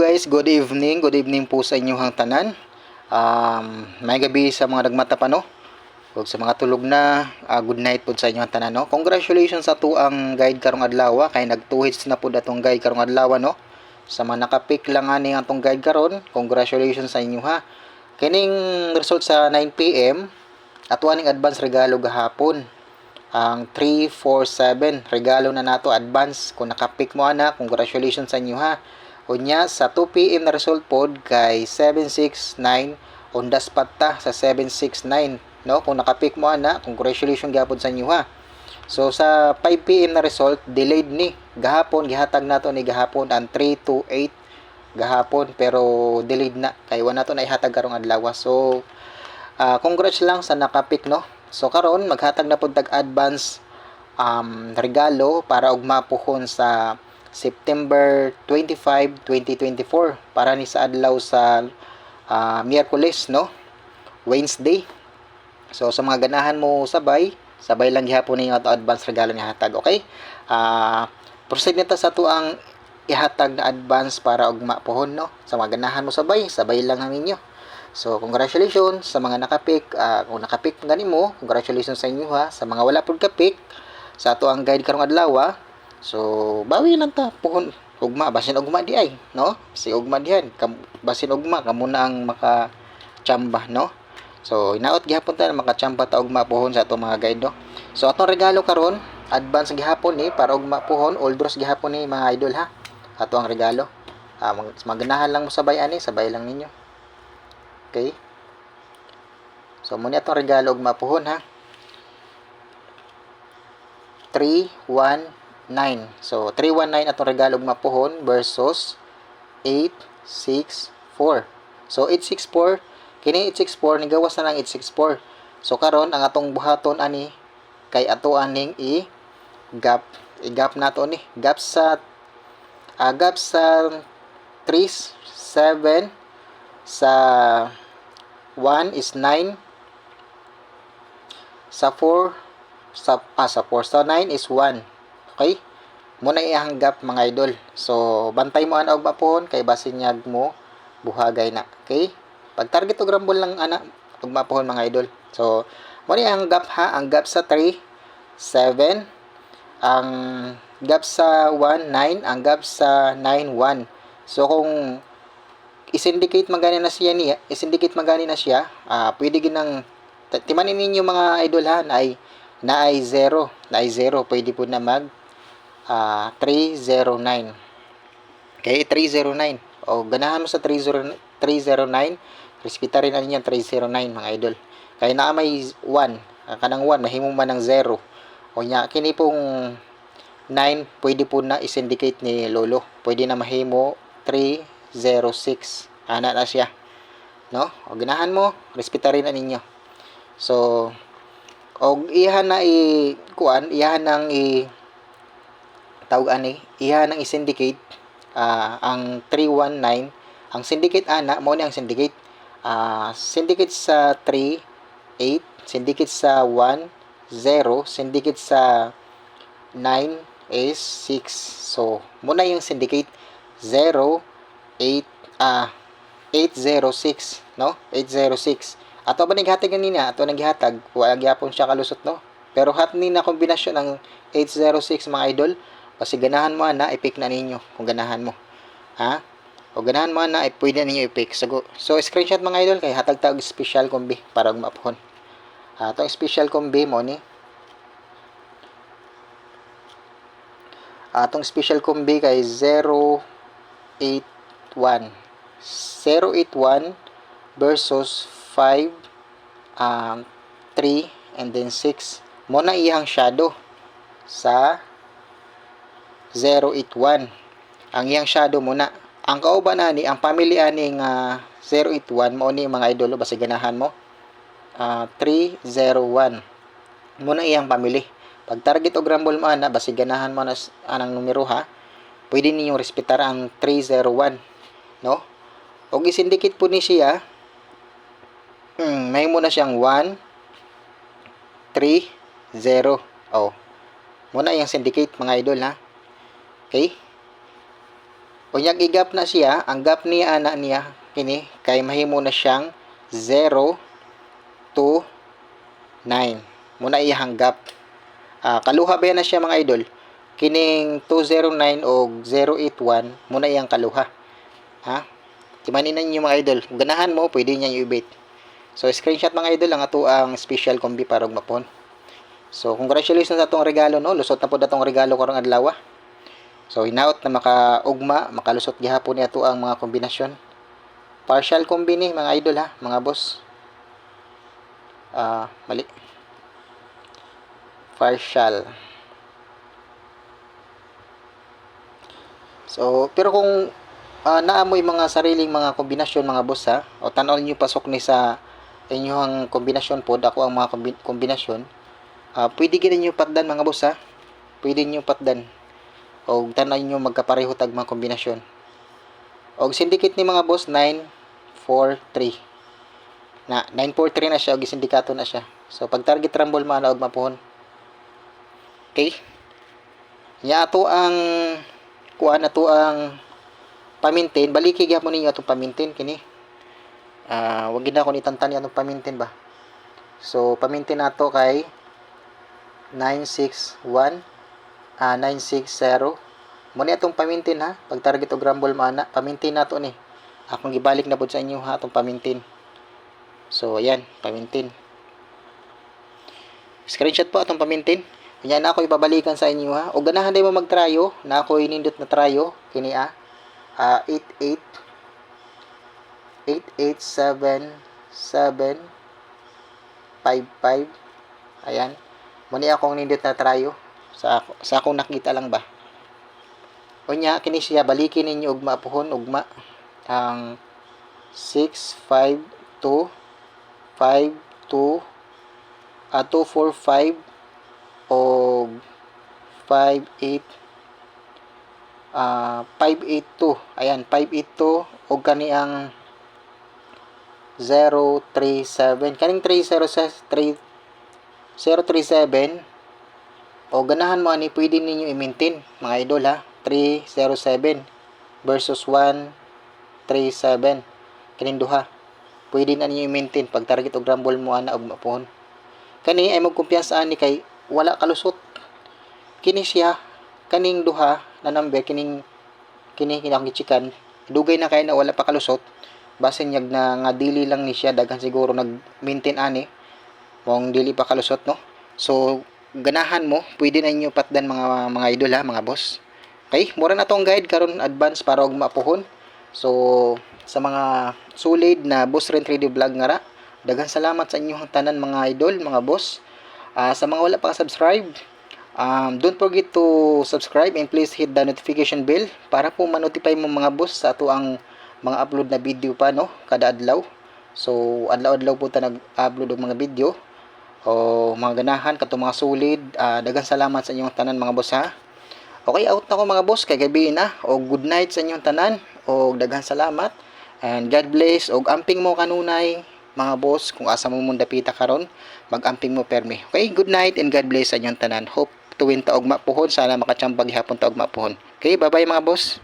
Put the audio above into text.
guys, good evening. Good evening po sa inyong tanan. Um, may gabi sa mga nagmata pa no. Ug sa mga tulog na, ah, good night po sa inyong tanan no. Congratulations sa to ang guide karong adlaw kay nagtuhits na po atong guide karong adlaw no. Sa mga nakapik lang ani atong guide karon, congratulations sa inyo ha. Kining result sa 9 PM ato aning advance regalo gahapon ang 347 regalo na nato advance kung nakapik mo ana congratulations sa inyo ha unya sa 2 PM na result pod kay 769 on the spot ta sa 769 no? Kung nakapik mo ana congratulations gyapon sa inyo ha? So sa 5 PM na result delayed ni. Gahapon gihatag nato ni gahapon ang 328 gahapon pero delayed na. Kay wala nato na ihatag karong adlaw so ah, congrats lang sa nakapik no? So karon maghatag na pud tag advance um, regalo para og mapuhon sa September 25, 2024 para ni sa adlaw sa uh, Miyerkules no Wednesday. So sa mga ganahan mo sabay, sabay lang gihapon ninyo ato advance regalo ni hatag, okay? Ah, proceed nito sa to ang ihatag na advance para og mapuhon no. Sa mga ganahan mo sabay, sabay lang ang ninyo. So, congratulations sa mga nakapik. Uh, kung nakapik gani mo, congratulations sa inyo ha. Sa mga wala pud kapik, sa ato ang guide karong adlaw ha. So, bawi lang ta puhon ugma basin ugma di ay, no? Si ugma dihan, kam, basin ugma kamo na ang maka chamba, no? So, inaot gihapon ta makachamba ta ugma puhon sa ato mga guide, no? So, atong regalo karon, advance gihapon ni para ugma puhon, oldros gihapon ni mga idol ha. Ato ang regalo. Ah, mag maganahan lang mo sabay ani, sabay lang ninyo. Okay? So, muna itong regalo ug mapuhon ha. 319. So, 319 atong regalo ug mapuhon versus 864. So, 864, kini 864 ni gawas na lang 864. So, karon ang atong buhaton ani kay ato aning i gap i-gap nato ni. Gap sa uh, gap sa 3 7 sa 1 is 9 sa 4 sa ah, sa 4 sa 9 is 1 okay muna ihanggap mga idol. So bantay mo ana og mapuhon kay basin nyag mo buhagay na. Okay? Pag target og rambol lang ana og mapuhon mga idol. So muna ihanggap ha? Ang gap sa 3 7 ang gap sa 1 9 ang gap sa 9 1 so kung isindicate magani na siya niya, isindicate magani na siya, ah, pwede ginang timanin ninyo mga idol ha, na ay na ay 0, na ay 0, pwede po na mag ah, 309. Okay, 309. O ganahan mo sa 30, 309, respeta rin ninyo 309 mga idol. Kaya na may 1, ah, kanang 1 mahimo man ng 0. O nya kini pong 9 pwede po na isindicate ni lolo. Pwede na mahimo 3 06. Ana na siya. No? O ganahan mo, respeta rin na ninyo. So, og iyahan na i kuan, iyahan nang i tawag ani, iyahan nang i-syndicate uh, ang 319. Ang syndicate ana mo ni ang syndicate. Uh, syndicate sa 3 8, syndicate sa 1 0, syndicate sa 9 is 6. So, muna yung syndicate. 0 8 ah 806 no? 806 ato ba naghatag kanina ato naghatag. Wala gyapon siya kalusot no? Pero hat ni na kombinasyon ng 806 mga idol kasi ganahan mo na i-pick na ninyo kung ganahan mo. Ha? O ganahan mo na pwede ninyo i-pick. So, so screenshot mga idol kay hatag tag special combi para mapuhon uh, itong special combi mo ni atong special combi kay 08 081 081 versus 5 um, 3 and then 6 mo na iyang shadow sa 081 ang iyang shadow muna ang kauban ani ang family ani nga uh, 081 mo ni mga idolo basta ganahan mo uh, 301 muna iyang family pag target og rumble mo ana basta ganahan mo na anang numero ha pwede ninyong respetar ang 301 no? Og isindikit po ni siya, hmm, may muna siyang 1, 3, 0. Oh. Muna yung syndicate mga idol ha. Okay? Unyag igap na siya, ang gap niya ana niya kini kay mahimo na siyang 0 to 9. Muna iyang gap. Ah, kaluha ba na siya mga idol? Kining 209 o 081 muna iyang kaluha. Ha? Timanin na ninyo mga idol. Ganahan mo, pwede niya i-bait. So, screenshot mga idol ang ato ang special combi para mapon. So, congratulations sa atong regalo no. Lusot na po datong regalo karong adlaw. So, hinaot na makaugma, makalusot gihapon ni ato ang mga kombinasyon. Partial combi mga idol ha, mga boss. Ah, mali. Partial. So, pero kung ah, naamoy mga sariling mga kombinasyon mga boss ha, o tanaw niyo pasok ni sa inyong kombinasyon po, ako ang mga kombi- kombinasyon, ah, pwede gina niyo patdan mga boss ha. Pwede niyo patdan. O tanaw niyo magkapareho tag mga kombinasyon. Og syndicate ni mga boss 943. Na 943 na siya og sindikato na siya. So pag target rumble man og mapuhon. Okay? Nya ato ang kuan ato ang pamintin, baliki gyapon ninyo atong pamintin kini. Ah, wag gid na ko nitantan atong pamintin ba. So pamintin nato kay 961 ah 960 mo ni atong pamintin ha? Pag target og rumble mana pamintin nato ni. Akong gibalik na pud sa inyo ha? Atong pamintin. So ayan pamintin. Screenshot po atong pamintin. Kanya na ako ibabalikan sa inyo ha. O ganahan din mo magtrayo, na ako inindot na trayo, kini ah. Ah, 88 8877 55 Ayan. Muni akong nindot na trayo sa ako, sa akong nakita lang ba. Unya kini siya balikin ninyo ugma puhon ugma ang 652 52 ah 245 o 58 ah 582 ayan 582 o kani ang 037 kaning 307 3 037 o ganahan mo ani pwede ninyo i-maintain mga idol ha? 307 versus 137 kaning duha pwede na ninyo i-maintain pag target og rumble mo ana og mapuhon. Kani ay magkumpiyansa ani kay wala kalusot. Kini siya kaning duha na number kining kini kinang gichikan. Dugay na kay na wala pa kalusot. Basin yag na nga dili lang ni siya daghan siguro nag maintain ani. Mong dili pa kalusot no? So ganahan mo. Pwede na inyo patdan mga mga idol ha mga boss. Okay mura na tong guide. Karon advance para og mapuhon. So sa mga solid na boss rent 3D vlog nga ra daghan salamat sa inyong tanan mga idol mga boss. Ah, sa mga wala pa subscribe um, don't forget to subscribe and please hit the notification bell para po ma-notify mo mga boss sa ato ang mga upload na video pa no kada adlaw. So adlaw-adlaw po ta nag-upload og mga video o mga ganahan kato mga solid Ah, daghang salamat sa inyong tanan mga boss ha? Okay out na ko mga boss kay gabi na. O good night sa inyong tanan. O daghang salamat. And God bless. Og amping mo kanunay mga boss kung asa mo mong dapita karon mag-amping mo permi. Okay good night and God bless sa inyong tanan. Hope tuwin ta og mapuhon sana makatsambag hapon ta og mapuhon okay bye bye mga boss